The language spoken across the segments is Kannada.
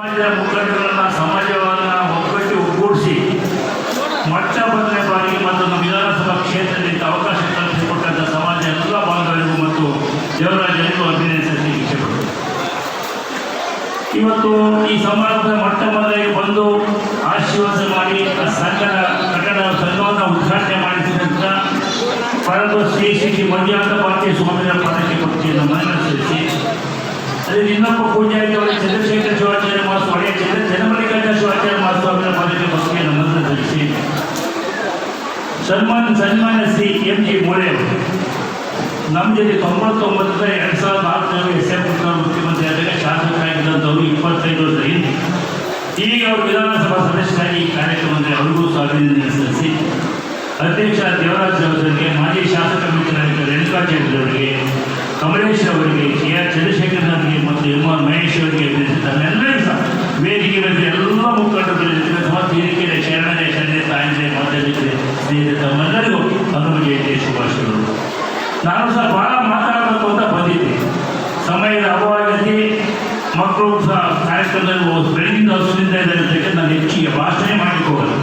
ಸಮಾಜದ ಮುಖಂಡರನ್ನ ಸಮಾಜವನ್ನ ಒಗ್ಗಟ್ಟು ಒಗ್ಗೂಡಿಸಿ ಮೊಟ್ಟ ಮೊದಲನೇ ಬಾರಿ ಮತ್ತು ನಮ್ಮ ವಿಧಾನಸಭಾ ಕ್ಷೇತ್ರದಿಂದ ಅವಕಾಶ ಕಲ್ಪಿಸಿಕೊಟ್ಟಂಥ ಸಮಾಜ ಎಲ್ಲ ಭಾಗಗಳಿಗೂ ಮತ್ತು ದೇವರಾಜನಿಗೂ ಅಭಿನಯಿಸಲಿಕ್ಕೆ ಇಚ್ಛೆಪಟ್ಟು ಇವತ್ತು ಈ ಸಮಾಜದ ಮೊಟ್ಟ ಮೊದಲಿಗೆ ಬಂದು ಆಶೀರ್ವಾದ ಮಾಡಿ ಸಂಘದ ಕಟ್ಟಡ ಸಂಘವನ್ನು ಉದ್ಘಾಟನೆ ಮಾಡಿಸಿದಂಥ ಪರದು ಶ್ರೀ ಶ್ರೀ ಮಂಜುನಾಥ ಭಾರತೀಯ ಪದಕ್ಕೆ ಪಕ್ಷಿಯನ್ನು ಮನಸ್ಸಿಸಿ ಅದೇ ಇನ್ನೊಬ್ಬ ಪೂಜಾರಿ ಅವರ ಚಂದ್ರಶೇಖರ ಸನ್ಮಾನ ಸನ್ಮಾನ ಸಿ ಎಂ ಜಿ ಮೋಳೆ ಅವರು. ನಮ್ಮ ಜೊತೆ ತೊಂಬತ್ತೊಂಬತ್ತರ ಎರಡು ಸಾವಿರದ ನಾಲ್ಕರಲ್ಲಿ ಎಸ್ ಎಂ ಪುತ್ರ ಮುಖ್ಯಮಂತ್ರಿ ಆದಾಗ ಶಾಸಕರಾಗಿದ್ದಂಥವರು ಇಪ್ಪತ್ತೈದು ವರ್ಷದ ಹಿಂದೆ. ಈಗ ಅವರು ವಿಧಾನಸಭಾ ಸದಸ್ಯರಾಗಿ ಈ ಕಾರ್ಯಕ್ರಮದಲ್ಲಿ ಅವರಿಗೂ ಸಹ ಸಲ್ಲಿಸಿ, ಅಧ್ಯಕ್ಷ ದೇವರಾಜ್ ಅವರಿಗೆ ಮಾಜಿ ಶಾಸಕ ಮಿತ್ರರಾಗಿದ್ದ ರೇಣುಕಾಚಾರ್ಯ ಅವರಿಗೆ, ಕಮಲೇಶ್ ಅವರಿಗೆ, ಕೆ ಆರ್ ಚಂದ್ರಶೇಖರ್ ಅವರಿಗೆ ಮತ್ತು ಎಂ ಆರ್ ಮಹೇಶ್ ಅವರಿಗೆ ಅಭಿನಂದಿಸಿದ್ದಾರೆ ಎಲ್ಲರಿಗೂ ಸಹ ವೇದಿಕೆ ಮುಖಂಡರು ಮತ್ತು ಹಿರಿಕೆರೆ ಶರಣೆ ಶರಣೆ ತಾಯಿದೆ ಮಾತಾಡಿದರೆ ಸ್ನೇಹಿತರೆ, ತಮ್ಮೆಲ್ಲರಿಗೂ ಹನುಮಜಯಂತಿಯ ಶುಭಾಶಯಗಳು. ನಾನು ಸಹ ಭಾಳ ಮಾತಾಡಬೇಕು ಅಂತ ಬಂದಿದ್ದೆ. ಸಮಯದ ಅಭಾವದಲ್ಲಿ ಮಕ್ಕಳು ಸಹ ಕಾರ್ಯಕ್ರಮದಲ್ಲಿ ಬೆಳಗಿನ ಹಸುವಿಂದ ಇದ್ದಾರೆ ನಾನು ಹೆಚ್ಚಿಗೆ ಭಾಷಣೆ ಮಾಡಿಕೊಳ್ಳಲು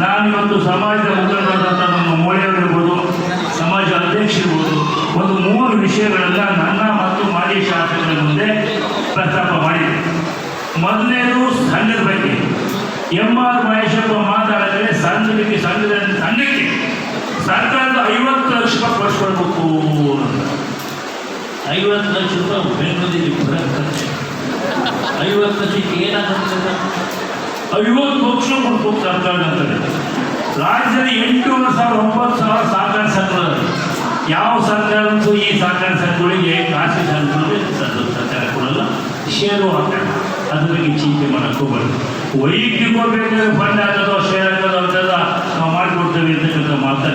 ನಾನು ಇವತ್ತು ಸಮಾಜದ ಮುಖಂಡರಾದಂಥ ನಮ್ಮ ಮೋಳಿಯವರಿರ್ಬೋದು ಸಮಾಜ ಅಧ್ಯಕ್ಷರಿರ್ಬೋದು ಒಂದು ಮೂರು ವಿಷಯಗಳೆಲ್ಲ ನನ್ನ ಮತ್ತು ಮಾಜಿ ಶಾಸಕರ ಮುಂದೆ ಪ್ರಸ್ತಾಪ ಮಾಡಿದೆ ಮೊದಲನೇದು ಸಂಘದ ಬಗ್ಗೆ ಎಂ ಆರ್ ಮಹೇಶಪ್ಪ ಮಾತಾಡಿದ್ರೆ ಸಂಘಕ್ಕೆ ಸಂಘದ ಸಂಘಕ್ಕೆ ಸರ್ಕಾರದ ಐವತ್ತು ಲಕ್ಷ ರೂಪಾಯಿ ಮಾಡಬೇಕು ಅಂತ. ಐವತ್ತು ಲಕ್ಷ ರೂಪಾಯಿ ಬೆಂಗಳೂರಿಗೆ ಬರೋದು ಖರ್ಚು. ಐವತ್ತು ಲಕ್ಷಕ್ಕೆ ಏನಾಗುತ್ತೆ ಐವತ್ತು ಲಕ್ಷ ಕೊಡ್ಬೇಕು ಸರ್ಕಾರ ಅಂತಾರೆ ರಾಜ್ಯದಲ್ಲಿ ಎಂಟೂವರೆ ಸಾವಿರ ಒಂಬತ್ತು ಸಾವಿರ ಸಹಕಾರ ಸಂಘಗಳು ಯಾವ ಸರ್ಕಾರ ಅಂತೂ ಈ ಸಹಕಾರ ಸಂಘಗಳಿಗೆ ಖಾಸಗಿ ಸಂಘಗಳಿಗೆ ಸರ್ಕಾರ ಕೊಡಲ್ಲ ಶೇರು ಹಾಕ್ತಾರೆ ಅದ್ರ ಚಿಂತೆ ಮಾಡಕ್ಕೆ ಹೋಗ್ಬಾರ್ದು ವೈಯಕ್ತಿಕ ಫಂಡ್ ಹಾಕೋದು ಶೇರ್ ಹಾಕೋದು ಅಂತೆಲ್ಲ ನಾವು ಮಾಡಿಕೊಡ್ತೇವೆ ಅಂತಕ್ಕಂಥ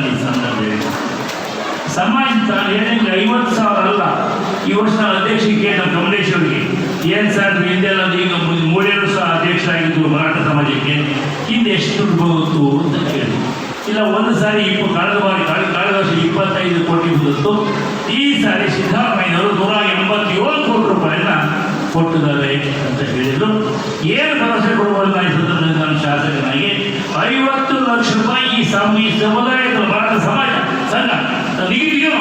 ಈ ಸಂದರ್ಭ. ಸಮಾಜ ಏನಿಲ್ಲ, ಐವತ್ತು ಸಾವಿರ ಅಲ್ಲ. ಈ ವರ್ಷ ಅಧ್ಯಕ್ಷಕ್ಕೆ ನಮ್ಮ ಕಮಲೇಶ್ ಅವರಿಗೆ. ಏನು ಸರ್, ಹಿಂದೆ ಈಗ ಮೂಡಿಯರು ಸಹ ಅಧ್ಯಕ್ಷರಾಗಿದ್ದು ಮರಾಠ ಸಮಾಜಕ್ಕೆ. ಹಿಂದೆ ಎಷ್ಟು ದುಡ್ಡು ಅಂತ ಕೇಳಿ ಇಲ್ಲ, ಒಂದು ಸಾರಿ ಇಪ್ಪ, ಕಳೆದ ಬಾರಿ ಕಳೆದ ವರ್ಷ ಇಪ್ಪತ್ತೈದು ಕೋಟಿ ಬಂದಿತ್ತು. ಈ ಸಾರಿ ಸಿದ್ದರಾಮಯ್ಯನವರು ನೂರ ಎಂಬತ್ತೇಳು ಕೋಟಿ ರೂಪಾಯಿನ ಕೊಟ್ಟಿದ್ದಾರೆ ಅಂತ ಹೇಳಿದ್ರು. ಏನು ಭರವಸೆ ನಾನು ಈ ಸಂದರ್ಭದಲ್ಲಿ ನಾನು ಶಾಸಕನಾಗಿ, ಐವತ್ತು ಲಕ್ಷ ರೂಪಾಯಿ ಈ ಸಮ ಈ ಸಮುದಾಯದ ಭಾರತ ಸಮಾಜ, ಸಂಘ ನೀವು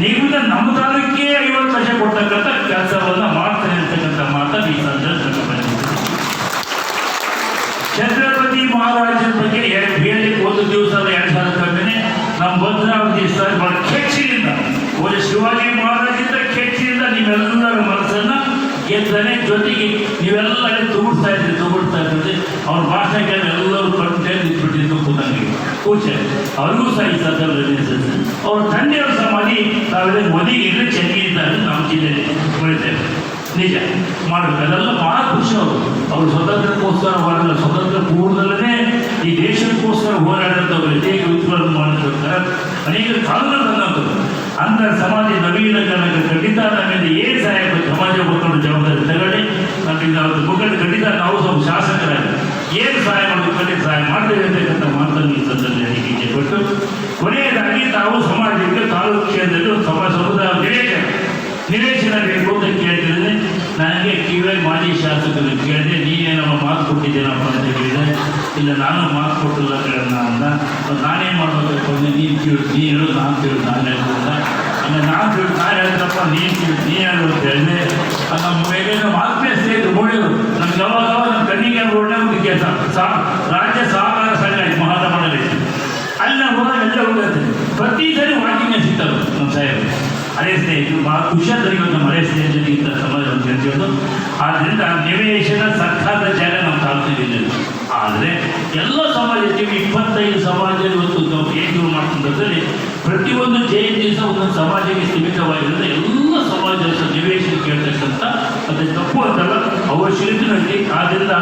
ನಿಗದ ನಮ್ಮ ತಾಲೂಕಿಗೆ ಐವತ್ತು ಲಕ್ಷ ಕೊಡ್ತಕ್ಕಂಥ ಕೆಲಸವನ್ನ ಮಾಡ್ತಾರೆ ಅಂತಕ್ಕಂಥ ಮಾತನ್ನು ಈ ಸಂದರ್ಭದಲ್ಲಿ ಛತ್ರಪತಿ ಮಹಾರಾಜನ ಬಗ್ಗೆ ಎರಡು ಬೇರೆ ಒಂದು ದಿವಸ ಎರಡು ಸಾವಿರ ಕಮ್ಮಿನೇ ನಮ್ಮ ಭದ್ರಾವತಿ ಸರ್ ಬಹಳ ಕೆಚ್ಚಿನಿಂದ ಒಂದು ಶಿವಾಜಿ ಮಹಾರಾಜಿಂದ ಕೆಚ್ಚಿನಿಂದ ನೀವೆಲ್ಲರ ಮನಸ್ಸನ್ನ ಗೆದ್ದಾನೆ ಜೊತೆಗೆ ನೀವೆಲ್ಲ ಅಲ್ಲಿ ತುಗುಡ್ತಾ ಇದ್ರಿ ತುಗುಡ್ತಾ ಇದ್ರಿ ಅವ್ರ ಭಾಷೆ ಕೇಳಿ ಎಲ್ಲರೂ ಕಂಡು ನಿಂತ್ಬಿಟ್ಟಿದ್ದು ಕೂತಂಗೆ. ಕೂಚೆ ಅವ್ರಿಗೂ ಸಹ ಈ ಸಂದರ್ಭದಲ್ಲಿ ಅವ್ರ ತಂದೆಯವ್ರ ಸಮಾಧಿ ತಾವೆಲ್ಲ ಮದಿಗೆ ಎಲ್ಲ ಚೆನ್ನಾಗಿದ್ದಾರೆ ನಮ್ಮ ಜಿಲ್ಲೆಯಲ್ಲಿ ಬೆಳಿತೇವೆ ನಿಜ. ಮಾಡಬೇಕು. ಅದೆಲ್ಲ ಬಹಳ ಖುಷಿ ಅವರು. ಅವರು ಸ್ವತಂತ್ರಕ್ಕೋಸ್ಕರ ಹೋರಾಡಲ್ಲ. ಸ್ವತಂತ್ರ ಪೂರ್ವದಲ್ಲೇ ಈ ದೇಶಕ್ಕೋಸ್ಕರ ಹೋರಾಡಿದಂಥವ್ರು. ಅನೇಕ ಯುದ್ಧಗಳನ್ನು ಮಾಡಿರ್ತಾರೆ ಅನೇಕ ಕಾಲಗಳು ತಂದಂಥವ್ರು ಅಂತ ಸಮಾಜ ನವೀನಕರಣಕ್ಕೆ ಖಂಡಿತ ನಮ್ಮಿಂದ ಏನು ಸಹಾಯ ಸಮಾಜ ಮುಖಂಡ ಜವಾಬ್ದಾರಿ ತಗೊಳ್ಳಿ ನಮ್ಮಿಂದ ಅವರು ಮುಖಂಡ ಖಂಡಿತ ನಾವು ಸ್ವಲ್ಪ ಶಾಸಕರಾಗಿ ಏನು ಸಹಾಯ ಮಾಡಬೇಕು? ಖಂಡಿತ ಸಹಾಯ ಮಾಡ್ತೇವೆ ಅಂತಕ್ಕಂಥ ಮಾತನ್ನು ಈ ಸಂದರ್ಭದಲ್ಲಿ ಹೇಳಿಕೆ ಕೊಟ್ಟು, ಕೊನೆಯದಾಗಿ ತಾವು ಸಮಾಜಕ್ಕೆ ತಾಲೂಕು ಕೇಂದ್ರದಲ್ಲಿ ಸಮಾಜ ಸಮುದಾಯ ನಿವೇಶನ ನಿವೇಶನ ಬೇಕು ಅಂತ ಕಿವಿಯಾಗಿ ಮಾಜಿ ಶಾಸಕರು ಕೇಳಿದೆ ನೀನೇ ನಮ್ಮ ಮಾತು ಕೊಟ್ಟಿದ್ದೇನಪ್ಪ ಅಂತ ಹೇಳಿದೆ ಇಲ್ಲ ನಾನು ಮಾತು ಕೊಟ್ಟಿಲ್ಲ ಕೇಳೋಣ ಅಂತ ಮತ್ತೆ ನಾನೇನು ಮಾಡಬೇಕು ಅಂದ್ರೆ ನೀನು ಕೇಳು ನೀನು ಹೇಳು ನಾನು ಕೇಳು ನಾನು ಹೇಳ್ತಿಲ್ಲ ಆಮೇಲೆ ನಾನು ಕೇಳು ನಾನು ಹೇಳ್ತಪ್ಪ ನೀನು ಕೇಳು ನೀ ಹೇಳು ಅಂತ ಹೇಳಿದೆ ಅದು ನಮ್ಮ ಮೇಲೆ ನಮ್ಮ ಆತ್ಮೀಯ ಸ್ನೇಹಿತರು ನೋಡಿದ್ರು ನಮ್ಗೆ ಯಾವಾಗ ನಮ್ಮ ಕಣ್ಣಿಗೆ ಒಳ್ಳೆ ಒಂದು ಕೆಲಸ ಸಾ ರಾಜ್ಯ ಸಹಕಾರ ಸಂಘ ಇದೆ ಮಹಾರಾಮಣದಲ್ಲಿ ಅಲ್ಲಿ ನಾವು ಹೋದಾಗ ಎಲ್ಲ ಹೋಗುತ್ತೆ ಪ್ರತಿ ಸರಿ ವಾಕಿಂಗ್ ಸಿಗ್ತಾರೆ ನಮ್ಮ ಸಾಹೇಬರು ಹಳೆ ಸ್ನೇಹಿತರು ಬಹಳ ಖುಷಿಯಾದ ಇವತ್ತು ಹಳೆ ಸ್ನೇಹಿತರಿಗೆ ಇಂಥ ಸಮಾಜ ಅಂತ ಹೇಳ್ತಿರೋದು. ಆದ್ದರಿಂದ ನಿವೇಶನ ಸರ್ಕಾರದ ಜಾಗ ನಮ್ಮ ತಾಲೂಕಿನಲ್ಲಿ ಆದರೆ ಎಲ್ಲ ಸಮಾಜದಲ್ಲಿ ಇಪ್ಪತ್ತೈದು ಸಮಾಜ ಇವತ್ತು ನಾವು ಏನು ಮಾಡ್ಕೊಂಡಲ್ಲಿ ಪ್ರತಿಯೊಂದು ಜಯಂತಿ ಸಹ ಒಂದೊಂದು ಸಮಾಜಕ್ಕೆ ಸೀಮಿತವಾಗಿರೋದು ಎಲ್ಲ ಸಮಾಜದ ನಿವೇಶನ ಕೇಳ್ತಕ್ಕಂಥ ಅದು ತಪ್ಪು ಅಂತಲ್ಲ ಅವಶ್ಯಕತೆ ಶಿಲ್ಪಿನಲ್ಲಿ ಆದ್ದರಿಂದ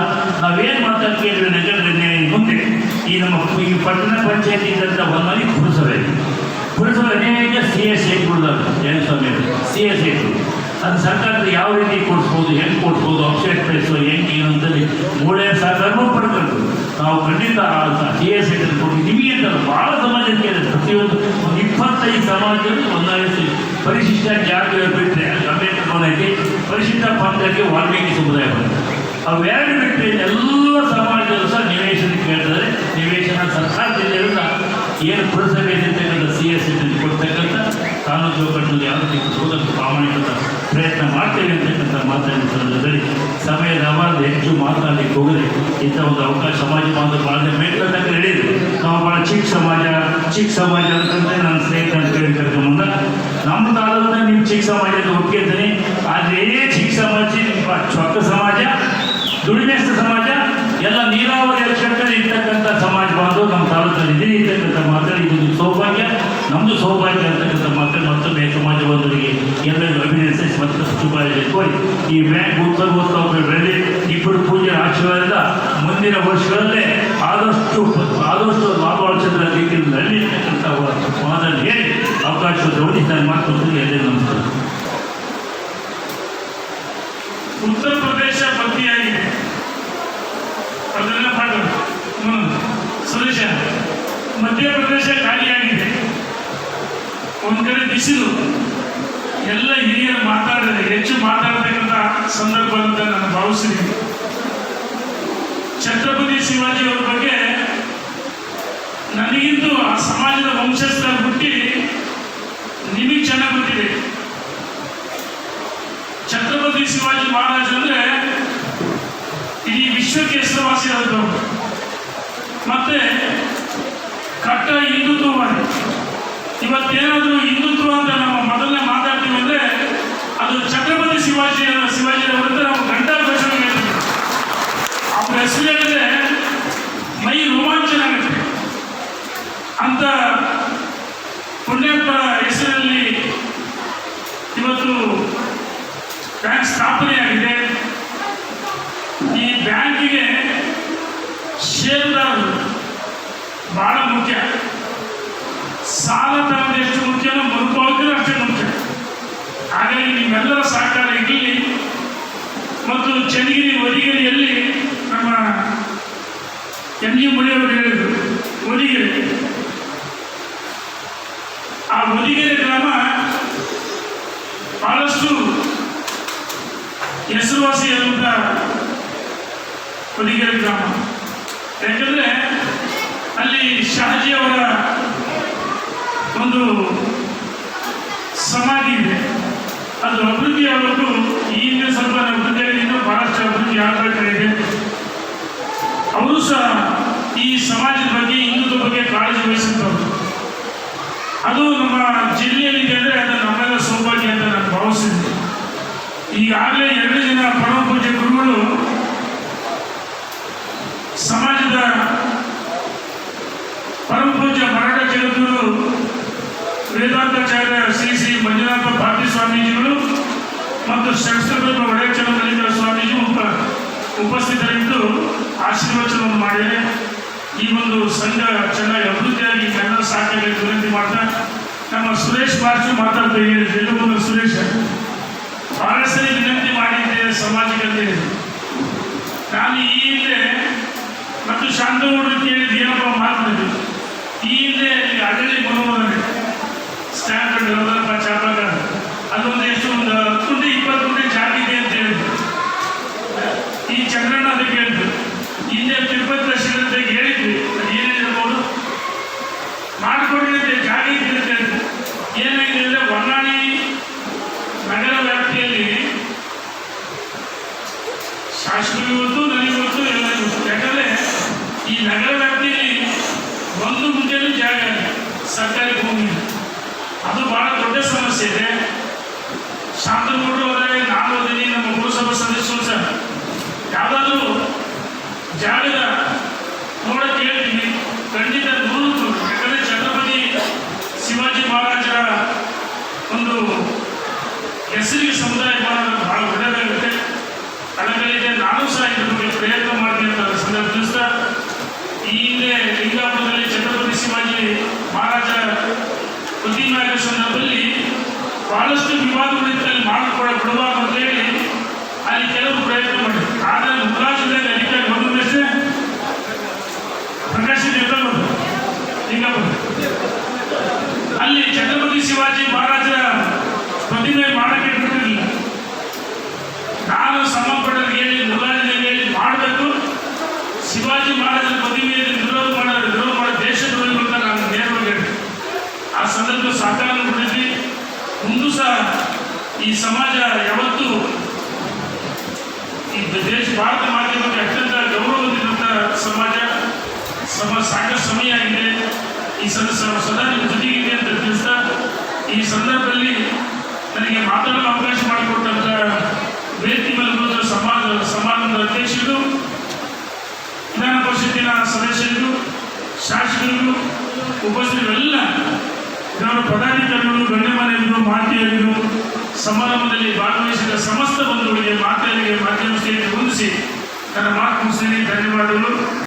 ನಾವೇನು ಮಾತಾಡ್ತೀವಿ ನಗರದಲ್ಲಿ ಮುಂದೆ ಈ ನಮ್ಮ ಈ ಪಟ್ಟಣ ಪಂಚಾಯಿತಿ ಇದ್ದಂಥ ಮನೆ ಪುರಸಭೆ ಪುರಸಭೆ ಅನೇಕ ಸಿ ಎಸ್ ಐಟ್ಗಳಿದ್ದಾವೆ ಜಯಸ್ವಾಮಿ ಸಿ ಎಸ್ ಐಟ್ಗಳು ಅದು ಸರ್ಕಾರದ ಯಾವ ರೀತಿ ಕೊಡಿಸ್ಬೋದು, ಹೆಂಗೆ ಕೊಡಿಸ್ಬೋದು, ಅಪ್ಸೆಟ್ ಪ್ರೈಸು ಹೆಂಗೆ, ಏನು ಅಂತೇಳಿ ಮೂಳೆ ಸರ್ಕಾರನೂ ಪಡ್ಕೊಂಡು ನಾವು ಖಂಡಿತ ಸಿ ಎಸ್ ಐಟಲ್ಲಿ ಕೊಡಿ ನಿಮಗೆ ಅಂತ ಭಾಳ ಸಮಾಜಕ್ಕೆ ಪ್ರತಿಯೊಂದು ಒಂದು ಇಪ್ಪತ್ತೈದು ಸಮಾಜದಲ್ಲಿ ಒಂದಾಗಿ ಪರಿಶಿಷ್ಟ ಜಾತಿ ಬಿಟ್ಟರೆ ಅಂಬೇಡ್ಕರ್ ಐತಿ ಪರಿಶಿಷ್ಟ ಪಂಥಕ್ಕೆ ವಾಲ್ಮೀಕಿ ಸಮುದಾಯ ಬರುತ್ತೆ ಅವೆರಡು ಬಿಟ್ಟರೆ ಎಲ್ಲ ಸಮಾಜದಲ್ಲೂ ಸಹ ನಿವೇಶನ ಕೇಳ್ತಾರೆ. ನಿವೇಶನ ಸರ್ಕಾರದಿಂದ ಏನು ಪುರಸಭೆ ಎಸ್ ಕೊಡ್ತಕ್ಕಂಥ ಕಾನೂನು ಚೌಕಟ್ಟಿನಲ್ಲಿ ಯಾವ ಹೋಗಲು ಪ್ರಾಮಾಣಿಕತ ಪ್ರಯತ್ನ ಮಾಡ್ತೇವೆ ಅಂತಕ್ಕಂಥ ಮಾತಾಡಿದ ಸಂದರ್ಭದಲ್ಲಿ ಸಮಯದ ಅಭಾವ ಹೆಚ್ಚು ಮಾತನಾಡಲಿಕ್ಕೆ ಹೋಗದೆ ಇಂಥ ಒಂದು ಅವಕಾಶ ಸಮಾಜ ಬಾಂಧವ ಮೇಟ್ಲ ತನಕ ಹೇಳಿದ್ರು ನಾವು ಭಾಳ ಚಿಕ್ಕ ಸಮಾಜ ಚಿಕ್ಕ ಸಮಾಜ ಅಂತಂದರೆ ನನ್ನ ಸ್ನೇಹಿತ ಅಂತ ಹೇಳಿ ಕರ್ಕೊಂಬಂದ ನಮ್ಮ ತಾಲೂಕಿನ ನಿಮ್ಮ ಚಿಕ್ಕ ಸಮಾಜ ಅಂತ ಒಪ್ಕೊಳ್ತೀನಿ ಆದರೆ ಚಿಕ್ಕ ಸಮಾಜ ಚೊಕ್ಕ ಸಮಾಜ, ದುಡಿಮೆಸ್ತ ಸಮಾಜ ಎಲ್ಲ ನೀರಾವರಿ ಅಚ್ಚುಕಟ್ಟಲ್ಲಿ ಇರ್ತಕ್ಕಂಥ ಸಮಾಜ ಬಂದು ನಮ್ಮ ತಾಲೂಕಲ್ಲಿ ಇದೇ ಇರ್ತಕ್ಕಂಥ ಮಾತ್ರ, ಇದೊಂದು ಸೌಭಾಗ್ಯ. ನಮ್ಮದು ಸೌಭಾಗ್ಯ ಅಂತಕ್ಕಂಥ ಮಾತ್ರ ಮತ್ತೊಮ್ಮೆ ಸಮಾಜ ಬಾಂಧವರಿಗೆ ಎಲ್ಲರಿಗೂ ಅಭಿನಂದಿಸಿ ಮತ್ತು ಶುಭಾಶಯ ಈ ಬ್ಯಾಂಕ್ ಉತ್ಸವೋತ್ಸವಗಳಲ್ಲಿ ಇಬ್ಬರು ಪೂಜೆ ಆಶೀರ್ವಾದ ಮುಂದಿನ ವರ್ಷಗಳಲ್ಲೇ ಆದಷ್ಟು ಆದಷ್ಟು ಲಾಭಾಂಶದ ರೀತಿಯಲ್ಲಿ ನಡೀತಕ್ಕಂಥ ಮಾತನ್ನು ಹೇಳಿ ಅವಕಾಶ ನಾನು ಮಾತೊಂದಿಗೆ ಎಲ್ಲರಿಗೂ ನಮಸ್ಕಾರ. ಉತ್ತರ ಪ್ರದೇಶ ಭರ್ತಿಯಾಗಿದೆ. ಅದೆಲ್ಲ ಮಾಡೋದು ಹ್ಞೂ ಸುರೇಶ ಮಧ್ಯಪ್ರದೇಶ ಖಾಲಿಯಾಗಿದೆ. ಒಂದು ಕಡೆ ಬಿಸಿಲು. ಎಲ್ಲ ಹಿರಿಯರು ಮಾತಾಡಿದರೆ ಹೆಚ್ಚು ಮಾತಾಡತಕ್ಕಂಥ ಸಂದರ್ಭ ಅಂತ ನಾನು ಭಾವಿಸಿದ್ದೀನಿ ಛತ್ರಪತಿ ಶಿವಾಜಿ ಅವ್ರ ಬಗ್ಗೆ ನನಗಿಂತೂ ಆ ಸಮಾಜದ ವಂಶಸ್ಥ ಹುಟ್ಟಿ ನಿಮಗೆ ಚೆನ್ನಾಗಿ ಗೊತ್ತಿದೆ. ಛತ್ರಪತಿ ಶಿವಾಜಿ ಮಹಾರಾಜ್ ಅಂದ್ರೆ ಇಡೀ ವಿಶ್ವಕ್ಕೆ ಹೆಸರುವಾಸಿಯಾದವರು ಮತ್ತೆ ಕಟ್ಟ ಹಿಂದುತ್ವವಾದಿ ಇವತ್ತೇನಾದರೂ ಹಿಂದುತ್ವ ಅಂತ ನಾವು ಮೊದಲನೇ ಮಾತಾಡ್ತೀವಿ ಅಂದ್ರೆ ಅದು ಛತ್ರಪತಿ ಶಿವಾಜಿ ಶಿವಾಜಿ ಅವರಿಂದ ನಾವು ಗಂಟ ಘೋಷಣೆ ಹೇಳ್ತೀವಿ. ಅವ್ರ ಹೆಸರು ಹೇಳಿದ್ರೆ ಮೈ ರೋಮಾಂಚನ ಆಗುತ್ತೆ. ಅಂತ ಪುಣ್ಯಪ್ಪ ಹೆಸರಲ್ಲಿ ಇವತ್ತು ಬ್ಯಾಂಕ್ ಸ್ಥಾಪನೆಯಾಗಿದೆ. ಬಹಳ ಮುಖ್ಯ. ಸಾಲ ತರೋದು ಎಷ್ಟು ಮುಖ್ಯನೋ ಮರುಪಾವತಿ ಅಷ್ಟೇ ಮುಖ್ಯ. ಹಾಗಾಗಿ ನಿಮ್ಮೆಲ್ಲರ ಸಹಕಾರ ಇರಲಿ ಮತ್ತು ಚನ್ನಗಿರಿ ಒದಿಗೆರೆಯಲ್ಲಿ ನಮ್ಮ ಎಂ ಜಿ ಮುಳಿಯವರು ಹೇಳಿದರು ಆ ಒದಿಗೆರೆ ಗ್ರಾಮ ಬಹಳಷ್ಟು ಹೆಸರುವಾಸಿಯಾದಂಥ ಒದಿಗೆರೆ ಗ್ರಾಮ. ಯಾಕಂದ್ರೆ ಅಲ್ಲಿ ಶಹಜಿ ಅವರ ಒಂದು ಸಮಾಧಿ ಇದೆ. ಅದು ಅಭಿವೃದ್ಧಿ ಆಗಬೇಕು ಈ ಹಿಂದೆ ಸ್ವಲ್ಪ ಅಭಿವೃದ್ಧಿ ಆಗಿದೆ ಇನ್ನೂ ಬಹಳಷ್ಟು ಅಭಿವೃದ್ಧಿ ಆಗಬೇಕಾಗಿದೆ. ಅವರು ಸಹ ಈ ಸಮಾಜದ ಬಗ್ಗೆ ಹಿಂದುತ್ವ ಬಗ್ಗೆ ಕಾಳಜಿ ವಹಿಸಿದ್ದವರು ಅದು ನಮ್ಮ ಜಿಲ್ಲೆಯಲ್ಲಿದೆ ಅಂದರೆ ಅದು ನಮ್ಮೆಲ್ಲ ಸೌಭಾಗ್ಯ ಅಂತ ನಾನು ಭಾವಿಸಿದ್ದೆ ಈಗಾಗಲೇ ಎರಡು ಜನ ಪರಮ ಪೂಜ್ಯ ಗುರುಗಳು ಸಮಾಜದ ಪರಮ ಪೂಜ್ಯ ಮರಾಠ ಜಗದ್ಗುರು ವೇದಾಂತಾಚಾರ್ಯ ಶ್ರೀ ಶ್ರೀ ಮಂಜುನಾಥ ಭಾರತಿ ಸ್ವಾಮೀಜಿಗಳು ಮತ್ತು ಶಾಸ್ತ್ರಗಳ ಮಲ್ಲಿಂಗರ ಸ್ವಾಮೀಜಿ ಉಪ ಉಪಸ್ಥಿತರಿದ್ದು ಆಶೀರ್ವಚನವನ್ನು ಮಾಡಿದರೆ ಈ ಒಂದು ಸಂಘ ಚೆನ್ನಾಗಿ ಅಭಿವೃದ್ಧಿಯಾಗಿ ಕನ್ನಡ ಸಾಕಾಗಿ ವಿನಂತಿ ಮಾಡ್ತಾ ನಮ್ಮ ಸುರೇಶ್ ಮಾರ್ಚು ಮಾತಾಡ್ತಾ ಇದ್ದೀನಿ ಜಗಮಂದ್ರ ಸುರೇಶ್? ಬಹಳ ಸರಿ ವಿನಂತಿ ಮಾಡಿದ್ದೆ ಸಮಾಜಕ್ಕೆ ಹೇಳಿದ್ರು ನಾನು ಈ ಹಿಂದೆ ಮತ್ತು ಶಾಂತಗೌಡರು ಕೇಳಿದ್ದು ಏನಪ್ಪ ಮಾತಾಡಿದ್ರು ಈ ಹಿಂದೆ ಇಲ್ಲಿ ಅಡಳಿ ಬರುವುದಂದ್ರೆ ಸ್ಟ್ಯಾಂಡ್ ಚಾಪಕ ಅದೊಂದು ಎಷ್ಟು ಒಂದು ಹತ್ತು ಗುಂಟೆ ಇಪ್ಪತ್ತು ಗುಂಟೆ ಜಾಗ ಇದೆ ಅಂತ ಹೇಳಿದ್ರು ಈ ಚಂದ್ರಣ್ಣ ಅದಕ್ಕೆ ಹೇಳಿದ್ರು ಹಿಂದೆ ತಿರುಪತಿ ದರ್ಶನದ ಹೇಳಿದ್ವಿ ಅದು ಏನೇನಿರ್ಬೋದು ಮಾಡಿಕೊಟ್ಟಿದ್ದೆ ಜಾಗ ಇದೆ ಅಂತ ಹೇಳಿದ್ರು ಏನಾಗಿದೆ ಅಂದರೆ ಹೊನ್ನಾಳಿ ನಗರ ವ್ಯಾಪ್ತಿಯಲ್ಲಿ ಶಾಸಕರು ಗೊತ್ತು ನನಗೆ ಗೊತ್ತು ಎಲ್ಲ ಗೊತ್ತು ಯಾಕಂದರೆ ಈ ನಗರ ವ್ಯಾಪ್ತಿಯಲ್ಲಿ ಒಂದು ಮುಂಜಾನೆ ಜಾಗ ಇಲ್ಲ ಸರ್ಕಾರಿ ಭೂಮಿ ಅದು ಬಹಳ ದೊಡ್ಡ ಸಮಸ್ಯೆ ಇದೆ. ಶಾಂತನಗೌಡರು ಅವರೇ ನಾನು ಓದಿನಿ ನಮ್ಮ ಪುರಸಭಾ ಸದಸ್ಯರು ಸರ್. ಯಾವುದಾದ್ರೂ ಜಾಗದ ನೋಡಕ್ಕೆ ಹೇಳ್ತೀನಿ. ಖಂಡಿತ ನೂರು. ಯಾಕಂದರೆ ಛತ್ರಪತಿ ಶಿವಾಜಿ ಮಹಾರಾಜರ ಒಂದು ಹೆಸರಿಗೆ ಸಮುದಾಯ ಮಾಡೋದು ಬಹಳ ಒಳ್ಳೆಯದಾಗುತ್ತೆ ಅದಕ್ಕೆ ನಾನು ಸಹ ಇದ್ರ ಬಗ್ಗೆ ಪ್ರಯತ್ನ ಮಾಡ್ತೀನಿ ಅಂತ ಸಂದರ್ಭ ಈ ಹಿಂದೆ ಲಿಂಗಾಪುರದಲ್ಲಿ ಛತ್ರಪತಿ ಶಿವಾಜಿ ಮಹಾರಾಜ ಆಗೋ ಸಂದರ್ಭದಲ್ಲಿ ಬಹಳಷ್ಟು ವಿವಾದಗಳಿದ್ದಲ್ಲಿ ಮಾಡಿಕೊಡ ಬಿಡಬಾರ್ದು ಅಂತ ಹೇಳಿ ಅಲ್ಲಿ ಕೆಲವು ಪ್ರಯತ್ನ ಮಾಡಿದ್ರು ಆದರೆ ಮುಲಾಜಿದಾಗ ಅಧಿಕಾರಿ ಬಂದ ಪ್ರಕಾಶ್ ಬಂದು ಲಿಂಗಾಪುರ ಅಲ್ಲಿ ಛತ್ರಪತಿ ಶಿವಾಜಿ ಮಹಾರಾಜರ ಪ್ರತಿಮೆ ಮಾಡಕ್ಕೆ ಬಿಟ್ಟಿರಲಿಲ್ಲ ನಾನು ಸಂಬಂಧಪಟ್ಟವ್ರಿಗೆ ಹೇಳಿ ಮುಲಾಜಿದಾಗ ಹೇಳಿ ಶಿವಾಜಿ ಮಹಾರಾಜರ ಮದುವೆಯಲ್ಲಿ ವಿರೋಧ ಮಾಡೋದು ವಿರೋಧ ಮಾಡೋ ದೇಶದ್ರೋಹಿಗಳು ಅಂತ ನಾನು ನೇರವಾಗಿ ಹೇಳ್ತೀನಿ. ಆ ಸಂದರ್ಭ ಸಾಕಾರಗೊಂಡಿದ್ವಿ ಮುಂದೂ ಸಹ ಈ ಸಮಾಜ ಯಾವತ್ತೂ ಈ ದೇಶ ಭಾರತ ಮಾಧ್ಯಮಕ್ಕೆ ಅತ್ಯಂತ ಗೌರವದಿಂದಂಥ ಸಮಾಜ. ಸಮ, ಸಾಕಷ್ಟು ಸಮಯ ಆಗಿದೆ. ಈ ಸದಸ್ಯ ಸದಾ ನಿಮ್ಮ ಜೊತೆಗಿದೆ ಅಂತ ತಿಳಿಸ್ತಾ, ಈ ಸಂದರ್ಭದಲ್ಲಿ ನನಗೆ ಮಾತಾಡಲು ಅವಕಾಶ ಮಾಡಿಕೊಟ್ಟಂತ ವೇದಿಕೆ ಮೇಲೆ ಸಮಾಜ ಸಮಾಜದ ಅಧ್ಯಕ್ಷರು ವಿಧಾನ ಪರಿಷತ್ತಿನ ಸದಸ್ಯರು ಶಾಸಕರು ಉಪಸ್ಥಿತರೆಲ್ಲ ಇದರ ಪದಾಧಿಕಾರಿಗಳು ಗಣ್ಯಮಾನ್ಯರು ಮಾತೆಯರು ಸಮಾರಂಭದಲ್ಲಿ ಭಾಗವಹಿಸಿದ ಸಮಸ್ತ ಬಂಧುಗಳಿಗೆ, ಮಾತೆಯರಿಗೆ ಮಾಧ್ಯಮ ಸೇರಿ ಹೊಂದಿಸಿ, ನನ್ನ ಮಾತು ಮುಗಿಸಿ ಧನ್ಯವಾದಗಳು.